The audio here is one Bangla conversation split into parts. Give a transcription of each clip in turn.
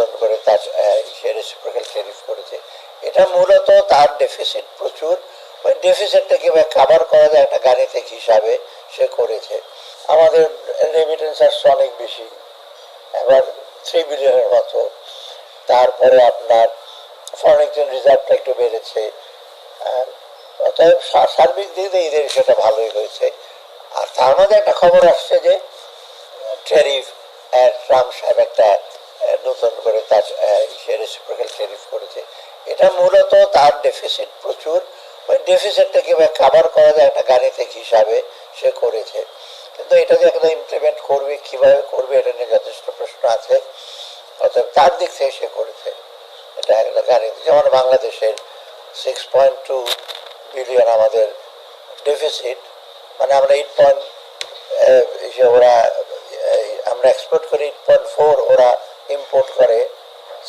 নতুন করে, তার রেসিপ্রোকাল ট্যারিফ করেছে। এটা মূলত তার ডেফিসিট প্রচুর। ওই ডেফিসিটটা কীভাবে কাভার করা যায় একটা গাণিতিক হিসাবে? সে করেছে। আমাদের রেমিটেন্স আসছে অনেক বেশি। এবার থ্রি বিলিয়নের মতো। তারপরে আপনার ফরেন রিজার্ভটা একটু বেড়েছে। অতএব সা- সার্বিক দিক দিয়ে ঈদের সেটা ভালোই হয়েছে। আর তার মধ্যে একটা খবর আসছে যে ট্যারিফ ট্রাম্প সাহেব একটা নতুন করে তার রেসিপ্রোকাল ট্যারিফ করেছে। এটা মূলত তার ডেফিসিট প্রচুর। ওই ডেফিসিটটা কীভাবে কাভার করা যায় একটা গাণিতিক হিসাবে সে করেছে। কিন্তু এটা যে একদম ইমপ্লিমেন্ট করবে, কীভাবে করবে এটা নিয়ে যথেষ্ট প্রশ্ন আছে। অর্থাৎ তার দিক থেকে সে করেছে। এটা একটা গাণিতিক। যেমন বাংলাদেশের সিক্স পয়েন্ট টু বিলিয়ন আমাদের ডেফিসিট মানে আমরা এইট পয়েন্ট ওরা আমরা এক্সপোর্ট করি এইট পয়েন্ট ফোর ওরা ইম্পোর্ট করে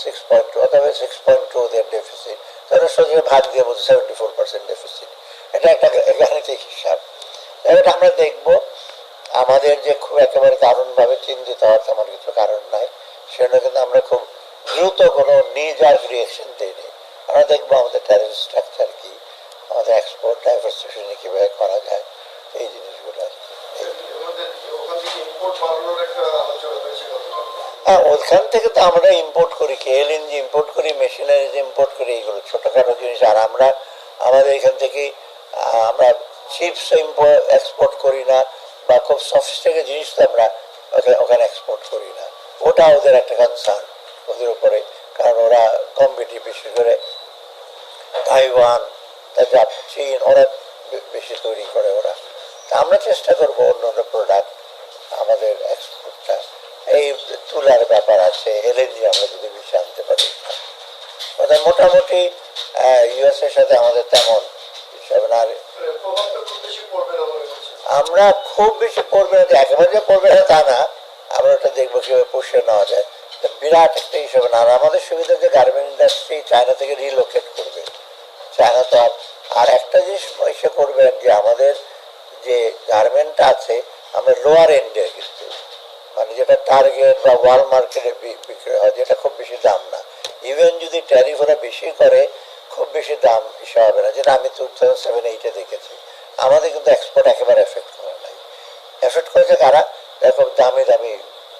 সিক্স পয়েন্ট টু অথবা সিক্স পয়েন্ট টু ওদের ডেফিসিট তাহলে সোজা ভাগ দিয়ে বলছে সেভেন্টি ফোর পার্সেন্ট ডেফিসিট এটা একটা গাণিতিক হিসাব। এবার আমরা দেখব, আমাদের যে খুব একেবারে দারুণভাবে চিন্তিত হওয়ার তেমন কিছু কারণ নাই, সেজন্য কিন্তু আমরা খুব দ্রুত কোনো নিজার রিয়েকশন দিইনি। আমরা দেখব আমাদের ট্যারিফ স্ট্রাকচার কি, আমাদের এক্সপোর্ট ডাইভার্সিফিকেশন কীভাবে করা যায়, এই জিনিসগুলো আর কি। আমাদের ওখান থেকে ইম্পোর্ট বাড়ানোর একটা আলোচনা হয়েছে গতকাল ওখান থেকে তো আমরা ইম্পোর্ট করি কি এলএনজি ইম্পোর্ট করি মেশিনারিজ ইম্পোর্ট করি, এইগুলো ছোটোখাটো জিনিস। আর আমরা আমাদের এখান থেকে আমরা চিপস এক্সপোর্ট করি না, বা খুব সফিস্টিকেট জিনিস তো আমরা ওখানে এক্সপোর্ট করি না। ওটা ওদের একটা কনসার্ন ওদের উপরে। কারণ ওরা কম্পিটিভ বেশি করে তাইওয়ান তারপর চীন, ওরা বেশি তৈরি করে ওরা। তা আমরা চেষ্টা করব অন্য অন্য প্রোডাক্ট আমাদের এক্সপোর্টটা এই তুলার ব্যাপার আছে, এলএনজি আমরা যদি বেশি আনতে পারি। অর্থাৎ মোটামুটি ইউএস এর সাথে আমাদের তেমন আর মনে আমরা খুব বেশি পড়বে না, একেবারে যে পড়বে না তা না। আমরা ওটা দেখব কীভাবে পুষিয়ে নেওয়া যায়। বিরাট একটা হিসাবে না। আর আমাদের সুবিধা যে গার্মেন্ট ইন্ডাস্ট্রি চায়না থেকে রিলোকেট করবে। চায়না তো আর একটা জিনিস এসে করবেন যে আমাদের যে গার্মেন্ট আছে, আমরা লোয়ার এন্ডে কিন্তু মানে যেটা টার্গেট বা ওয়াল মার্কেটে বিক্রি হয়, যেটা খুব বেশি দাম না। ইভেন যদি ট্যারিফ ওরা বেশি করে, খুব বেশি দাম ইসে হবে না, যেটা আমি টু থাউজেন্ড সেভেন এইটে দেখেছি। আমাদের কিন্তু এক্সপোর্ট একেবারে এফেক্ট করে নাই। এফেক্ট করেছে কারা? দেখো, দামি দামি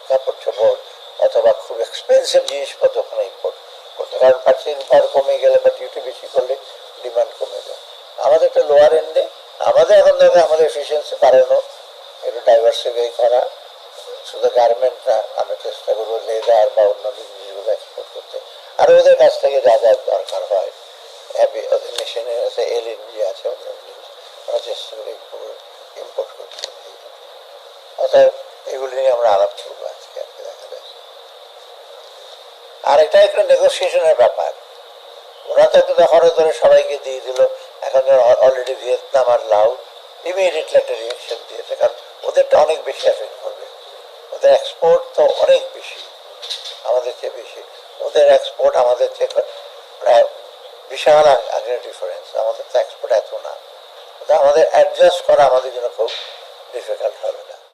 কাপড় চোপড় অথবা খুব এক্সপেন্সিভ জিনিসপত্র ওখানে ইম্পোর্ট করতে কারণ পার্চেসিং পাওয়ার কমে গেলে বা ডিউটি বেশি করলে ডিমান্ড কমে যায়। আমাদের একটা লোয়ার এন্ডে আমাদের এখন দেখে, আমাদের এফিসিয়েন্সি বাড়ানো, একটু ডাইভার্সিফাই করা শুধু গার্মেন্ট না আমরা চেষ্টা করব লেদার বা অন্যান্য জিনিসগুলো এক্সপোর্ট করতে। আর ওদের কাছ থেকে যা যা দরকার হয়। হ্যাভি ওদের মেশিনের আছে এলএনজি আছে অন্যান্য জিনিস। আমরা চেষ্টা করি ইম্পোর্ট করতে অতএব এগুলি নিয়ে আমরা আলাপ করব আজকে আর দেখা যায় আর এটা একটা নেগোসিয়েশনের ব্যাপার। ওরা তো একটা হরে ধরে সবাইকে দিয়ে দিল। এখন অলরেডি ভিয়েতনাম আর লাউ ইমিডিয়েটলি একটা রিয়েকশন দিয়েছে। কারণ ওদেরটা অনেক বেশি এফেক্ট করবে। ওদের এক্সপোর্ট তো অনেক বেশি, আমাদের চেয়ে বেশি। ওদের এক্সপোর্ট আমাদের চেয়ে প্রায় বিশাল আগের ডিফারেন্স আমাদের তো এক্সপোর্ট এত না। আমাদের অ্যাডজাস্ট করা আমাদের জন্য খুব ডিফিকাল্ট হবে না।